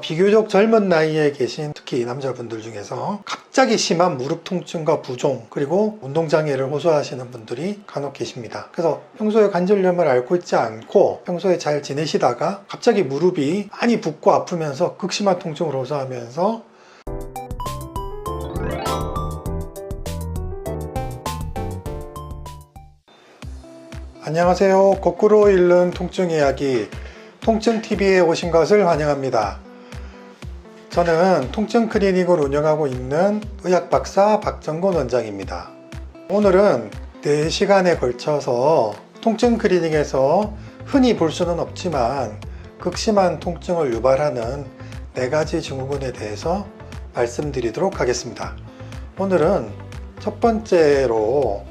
비교적 젊은 나이에 계신 특히 남자분들 중에서 갑자기 심한 무릎 통증과 부종 그리고 운동장애를 호소하시는 분들이 간혹 계십니다. 그래서 평소에 관절염을 앓고 있지 않고 평소에 잘 지내시다가 갑자기 무릎이 많이 붓고 아프면서 극심한 통증을 호소하면서 안녕하세요. 거꾸로 읽는 통증 이야기 통증TV에 오신 것을 환영합니다. 저는 통증 클리닉을 운영하고 있는 의학 박사 박정곤 원장입니다. 오늘은 4시간에 걸쳐서 통증 클리닉에서 흔히 볼 수는 없지만 극심한 통증을 유발하는 4가지 증후군에 대해서 말씀드리도록 하겠습니다. 오늘은 첫 번째로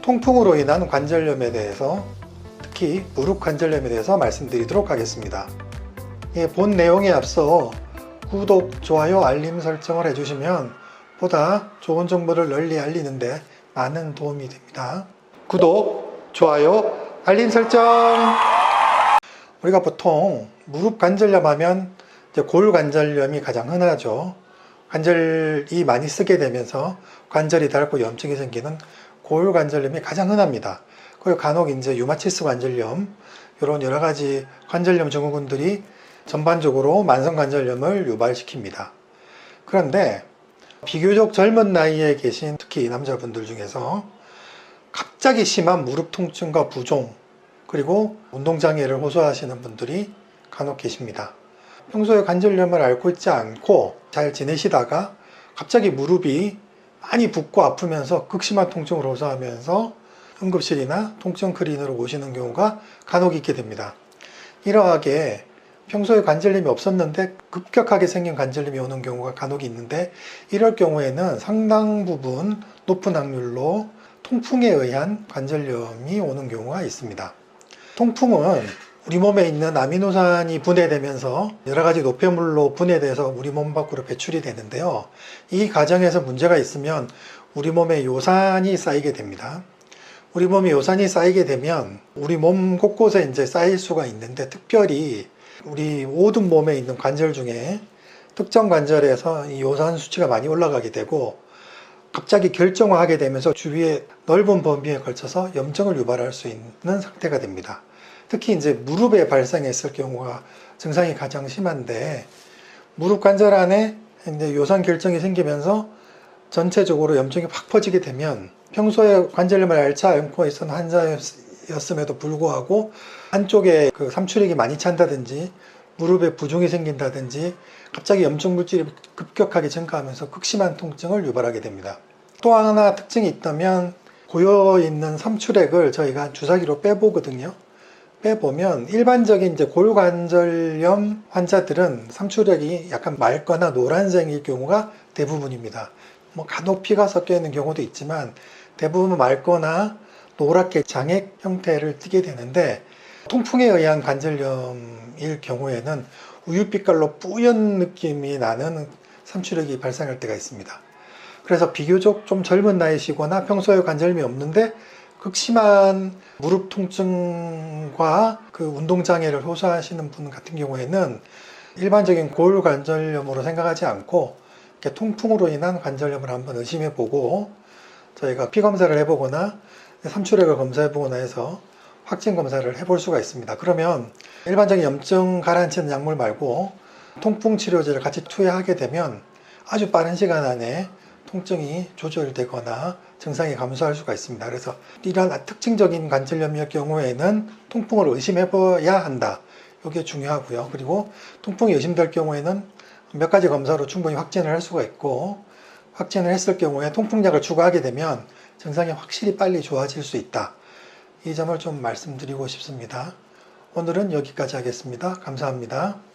통풍으로 인한 관절염에 대해서 특히 무릎 관절염에 대해서 말씀드리도록 하겠습니다. 예, 본 내용에 앞서 구독, 좋아요, 알림 설정을 해주시면 보다 좋은 정보를 널리 알리는데 많은 도움이 됩니다. 구독, 좋아요, 알림 설정! 우리가 보통 무릎 관절염 하면 이제 골관절염이 가장 흔하죠. 관절이 많이 쓰게 되면서 관절이 닳고 염증이 생기는 골 관절염이 가장 흔합니다. 그리고 간혹 이제 유마티스 관절염 이런 여러 가지 관절염 증후군들이 전반적으로 만성 관절염을 유발시킵니다. 그런데 비교적 젊은 나이에 계신 특히 남자분들 중에서 갑자기 심한 무릎 통증과 부종 그리고 운동장애를 호소하시는 분들이 간혹 계십니다. 평소에 관절염을 앓고 있지 않고 잘 지내시다가 갑자기 무릎이 많이 붓고 아프면서 극심한 통증을 호소하면서 응급실이나 통증 클리닉으로 오시는 경우가 간혹 있게 됩니다. 이러하게 평소에 관절염이 없었는데 급격하게 생긴 관절염이 오는 경우가 간혹 있는데 이럴 경우에는 상당 부분 높은 확률로 통풍에 의한 관절염이 오는 경우가 있습니다. 통풍은 우리 몸에 있는 아미노산이 분해되면서 여러 가지 노폐물로 분해돼서 우리 몸 밖으로 배출이 되는데요. 이 과정에서 문제가 있으면 우리 몸에 요산이 쌓이게 됩니다. 우리 몸에 요산이 쌓이게 되면 우리 몸 곳곳에 이제 쌓일 수가 있는데 특별히 우리 모든 몸에 있는 관절 중에 특정 관절에서 이 요산 수치가 많이 올라가게 되고 갑자기 결정화하게 되면서 주위에 넓은 범위에 걸쳐서 염증을 유발할 수 있는 상태가 됩니다. 특히 이제 무릎에 발생했을 경우가 증상이 가장 심한데 무릎 관절 안에 이제 요산 결정이 생기면서 전체적으로 염증이 확 퍼지게 되면 평소에 관절염을 앓지 않고 있던 환자 였음에도 불구하고 한쪽에 그 삼출액이 많이 찬다든지 무릎에 부종이 생긴다든지 갑자기 염증 물질이 급격하게 증가하면서 극심한 통증을 유발하게 됩니다. 또 하나 특징이 있다면 고여 있는 삼출액을 저희가 주사기로 빼보거든요. 빼보면 일반적인 이제 골관절염 환자들은 삼출액이 약간 맑거나 노란색일 경우가 대부분입니다. 뭐 간혹 피가 섞여 있는 경우도 있지만 대부분 맑거나 노랗게 장액 형태를 띠게 되는데 통풍에 의한 관절염일 경우에는 우유빛깔로 뿌연 느낌이 나는 삼출액이 발생할 때가 있습니다. 그래서 비교적 좀 젊은 나이시거나 평소에 관절염이 없는데 극심한 무릎 통증과 그 운동 장애를 호소하시는 분 같은 경우에는 일반적인 골 관절염으로 생각하지 않고 통풍으로 인한 관절염을 한번 의심해 보고 저희가 피 검사를 해보거나 삼출액을 검사해 보거나 해서 확진 검사를 해볼 수가 있습니다. 그러면 일반적인 염증 가라앉히는 약물 말고 통풍 치료제를 같이 투여하게 되면 아주 빠른 시간 안에 통증이 조절되거나 증상이 감소할 수가 있습니다. 그래서 이러한 특징적인 관절염일 경우에는 통풍을 의심해 봐야 한다. 이게 중요하고요. 그리고 통풍이 의심될 경우에는 몇 가지 검사로 충분히 확진을 할 수가 있고 확진을 했을 경우에 통풍약을 추가하게 되면 증상이 확실히 빨리 좋아질 수 있다. 이 점을 좀 말씀드리고 싶습니다. 오늘은 여기까지 하겠습니다. 감사합니다.